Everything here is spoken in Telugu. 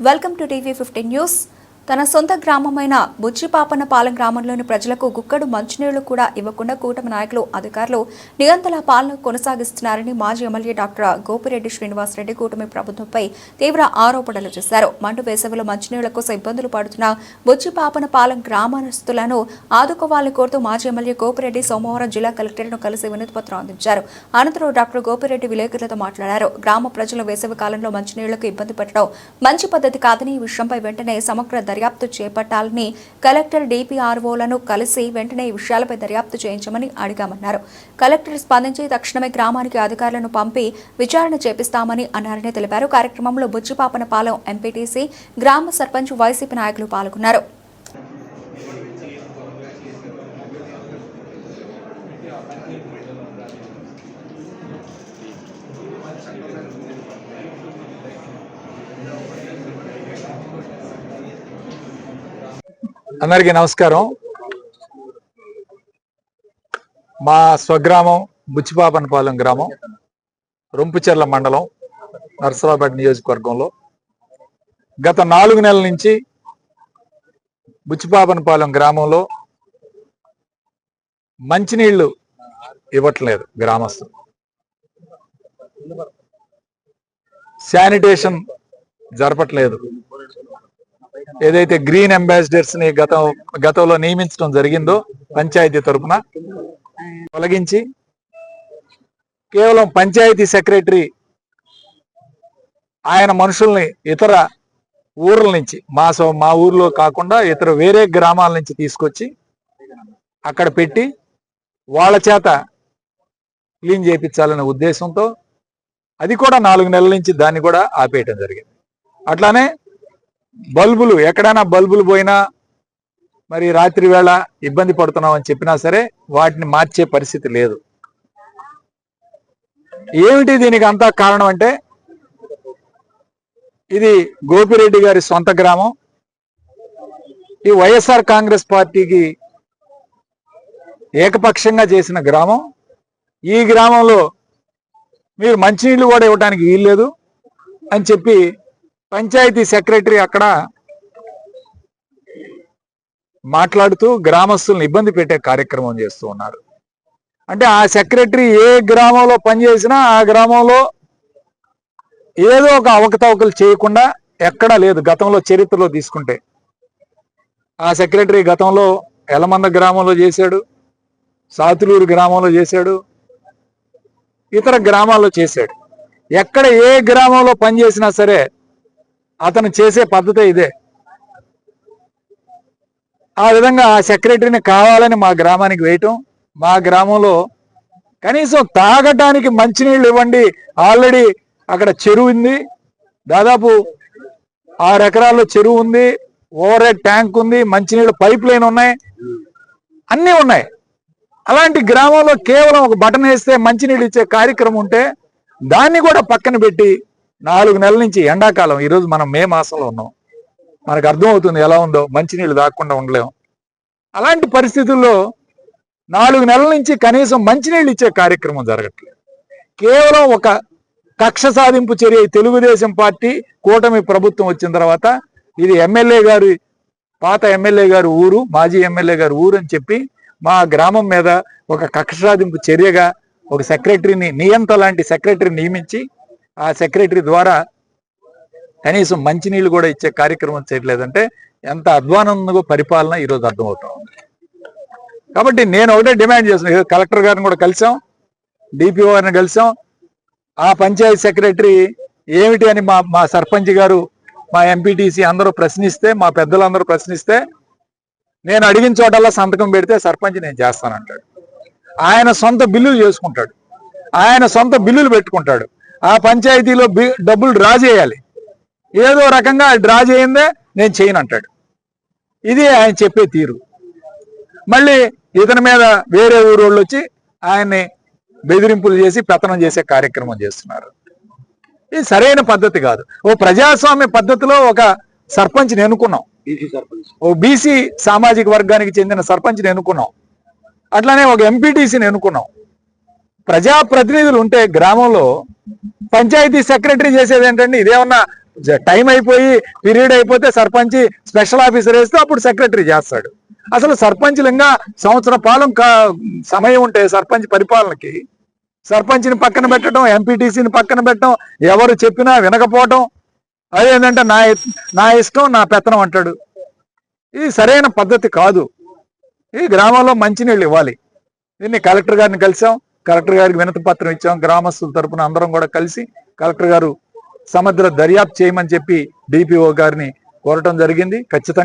welcome to TV fifteen news తన సొంత గ్రామమైన బుచ్చిపాపన్నపాలెం గ్రామంలోని ప్రజలకు గుక్కడు మంచినీళ్ళు కూడా ఇవ్వకుండా కూటమి నాయకులు అధికారులు నిరంతర పాలన కొనసాగిస్తున్నారని మాజీ ఎమ్మెల్యే డాక్టర్ గోపిరెడ్డి శ్రీనివాసరెడ్డి కూటమి ప్రభుత్వంపై తీవ్ర ఆరోపణలు చేశారు. మండు వేసవిలో మంచినీళ్ళ కోసం ఇబ్బందులు పడుతున్న బుచ్చిపాపనపాలెం గ్రామస్తులను ఆదుకోవాలని కోరుతూ మాజీ ఎమ్మెల్యే గోపిరెడ్డి సోమవారం జిల్లా కలెక్టర్ను కలిసి వినతిపత్రం అందించారు. అనంతరం డాక్టర్ గోపిరెడ్డి విలేకరులతో మాట్లాడారు. గ్రామ ప్రజలు వేసవి కాలంలో మంచినీళ్ళకు ఇబ్బంది పెట్టడం మంచి పద్ధతి కాదని ఈ విషయంపై వెంటనే సమగ్ర దర్యాప్తు చేపట్టాలని కలెక్టర్ డిపిఆర్ఓలను కలిసి వెంటనే ఈ విషయాలపై దర్యాప్తు చేయించమని అడిగామన్నారు. కలెక్టర్ స్పందించి తక్షణమే గ్రామానికి అధికారులను పంపి విచారణ చేపిస్తామని అన్నారని తెలిపారు. కార్యక్రమంలో బుజ్జిపాపనపాలెం ఎంపీటీసీ గ్రామ సర్పంచ్ వైసీపీ నాయకులు పాల్గొన్నారు. అందరికీ నమస్కారం. మా స్వగ్రామం బుచ్చిపాపనపాలెం గ్రామం రొంపుచెర్ల మండలం నర్సరాపేట నియోజకవర్గంలో. గత నాలుగు నెలల నుంచి బుచ్చిపాపనపాలెం గ్రామంలో మంచినీళ్ళు ఇవ్వట్లేదు గ్రామస్తులు. శానిటేషన్ జరపట్లేదు. ఏదైతే గ్రీన్ అంబాసిడర్స్ని గతం గతంలో నియమించడం జరిగిందో పంచాయతీ తరపున తొలగించి కేవలం పంచాయతీ సెక్రటరీ ఆయన మనుషుల్ని ఇతర ఊర్ల నుంచి మా సో మా ఊర్లో కాకుండా ఇతర వేరే గ్రామాల నుంచి తీసుకొచ్చి అక్కడ పెట్టి వాళ్ళ చేత క్లీన్ చేయించాలనే ఉద్దేశంతో అది కూడా నాలుగు నెలల నుంచి దాన్ని కూడా ఆపేయటం జరిగింది. అట్లానే బల్బులు ఎక్కడైనా బల్బులు పోయినా మరి రాత్రి వేళ ఇబ్బంది పడుతున్నాం అని చెప్పినా సరే వాటిని మార్చే పరిస్థితి లేదు. ఏమిటి దీనికి అంతా కారణం అంటే ఇది గోపిరెడ్డి గారి సొంత గ్రామం. ఈ వైఎస్ఆర్ కాంగ్రెస్ పార్టీకి ఏకపక్షంగా చేసిన గ్రామం. ఈ గ్రామంలో మీరు మంచినీళ్ళు కూడా ఇవ్వడానికి వీల్లేదు అని చెప్పి పంచాయతీ సెక్రటరీ అక్కడ మాట్లాడుతూ గ్రామస్తులను ఇబ్బంది పెట్టే కార్యక్రమం చేస్తూ ఉన్నారు. అంటే ఆ సెక్రటరీ ఏ గ్రామంలో పనిచేసినా ఆ గ్రామంలో ఏదో ఒక అవకతవకలు చేయకుండా ఎక్కడా లేదు. గతంలో చరిత్రలో తీసుకుంటే ఆ సెక్రటరీ గతంలో ఎలమంద గ్రామంలో చేశాడు సాతులూరు గ్రామంలో చేశాడు ఇతర గ్రామాల్లో చేశాడు. ఎక్కడ ఏ గ్రామంలో పనిచేసినా సరే అతను చేసే పద్ధతే ఇదే. ఆ విధంగా ఆ సెక్రటరీని కావాలని మా గ్రామానికి వేయటం మా గ్రామంలో కనీసం తాగటానికి మంచినీళ్ళు ఇవ్వండి ఆల్రెడీ అక్కడ చెరువు ఉంది. దాదాపు ఆరు ఎకరాల్లో చెరువు ఉంది ఓవర్ హెడ్ ట్యాంక్ ఉంది మంచినీళ్ళు పైప్ లైన్ ఉన్నాయి అన్నీ ఉన్నాయి. అలాంటి గ్రామంలో కేవలం ఒక బటన్ వేస్తే మంచినీళ్ళు ఇచ్చే కార్యక్రమం ఉంటే దాన్ని కూడా పక్కన పెట్టి నాలుగు నెలల నుంచి ఎండాకాలం. ఈరోజు మనం మే మాసంలో ఉన్నాం. మనకు అర్థమవుతుంది ఎలా ఉందో. మంచినీళ్ళు దాక్కుండా ఉండలేం. అలాంటి పరిస్థితుల్లో నాలుగు నెలల నుంచి కనీసం మంచినీళ్ళు ఇచ్చే కార్యక్రమం జరగట్లేదు. కేవలం ఒక కక్ష సాధింపు చర్య తెలుగుదేశం పార్టీ కూటమి ప్రభుత్వం వచ్చిన తర్వాత ఇది ఎమ్మెల్యే గారి పాత ఎమ్మెల్యే గారు ఊరు మాజీ ఎమ్మెల్యే గారు ఊరు అని చెప్పి మా గ్రామం మీద ఒక కక్ష సాధింపు చర్యగా ఒక సెక్రటరీని నియంత లాంటి సెక్రటరీని నియమించి ఆ సెక్రటరీ ద్వారా కనీసం మంచినీళ్ళు కూడా ఇచ్చే కార్యక్రమం చేయట్లేదంటే ఎంత అధ్వానంగా పరిపాలన ఈరోజు అర్థమవుతాం కాబట్టి నేను ఒకటే డిమాండ్ చేస్తున్నాను కలెక్టర్ గారిని కూడా కలిసాం డిపిఓ గారిని కలిసాం. ఆ పంచాయతీ సెక్రటరీ ఏమిటి అని మా మా సర్పంచ్ గారు మా ఎంపీటీసీ అందరూ ప్రశ్నిస్తే మా పెద్దలందరూ ప్రశ్నిస్తే నేను అడిగిన చోటల్లా సంతకం పెడితే సర్పంచ్ నేను చేస్తానంటాడు. ఆయన సొంత బిల్లులు చేసుకుంటాడు. ఆయన సొంత బిల్లులు పెట్టుకుంటాడు. ఆ పంచాయతీలో బి- డబ్బులు డ్రా చేయాలి. ఏదో రకంగా డ్రా చేయిందే నేను చేయను అంటాడు. ఇది ఆయన చెప్పే తీరు. మళ్ళీ ఇతని మీద వేరే ఊరోళ్ళు వచ్చి ఆయన్ని బెదిరింపులు చేసి పెత్తనం చేసే కార్యక్రమం చేస్తున్నారు. ఇది సరైన పద్ధతి కాదు. ఓ ప్రజాస్వామ్య పద్ధతిలో ఒక సర్పంచ్ని ఎన్నుకున్నాం. ఓ బీసీ సామాజిక వర్గానికి చెందిన సర్పంచ్ని ఎన్నుకున్నాం. అట్లానే ఒక ఎంపీటీసీని ఎన్నుకున్నాం. ప్రజాప్రతినిధులు ఉంటే గ్రామంలో పంచాయతీ సెక్రటరీ చేసేది ఏంటండి? ఇదేమన్నా టైం అయిపోయి పీరియడ్ అయిపోతే సర్పంచ్ స్పెషల్ ఆఫీసర్ వేస్తే అప్పుడు సెక్రటరీ చేస్తాడు. అసలు సర్పంచ్లంగా సంవత్సర పాలం సమయం ఉంటే సర్పంచ్ పరిపాలనకి. సర్పంచ్ని పక్కన పెట్టడం ఎంపీటీసీని పక్కన పెట్టడం ఎవరు చెప్పినా వినకపోవటం. అదేంటంటే నా నా ఇష్టం నా పెత్తనం అంటాడు. ఇది సరైన పద్ధతి కాదు. ఈ గ్రామంలో మంచినీళ్ళు ఇవ్వాలి. దీన్ని కలెక్టర్ గారిని కలిసాం. కలెక్టర్ గారికి వినతి పత్రం ఇచ్చాం. గ్రామస్తుల తరపున అందరం కూడా కలిసి కలెక్టర్ గారు సమగ్ర దర్యాప్తు చేయమని చెప్పి డిపిఓ గారిని కోరటం జరిగింది. ఖచ్చితంగా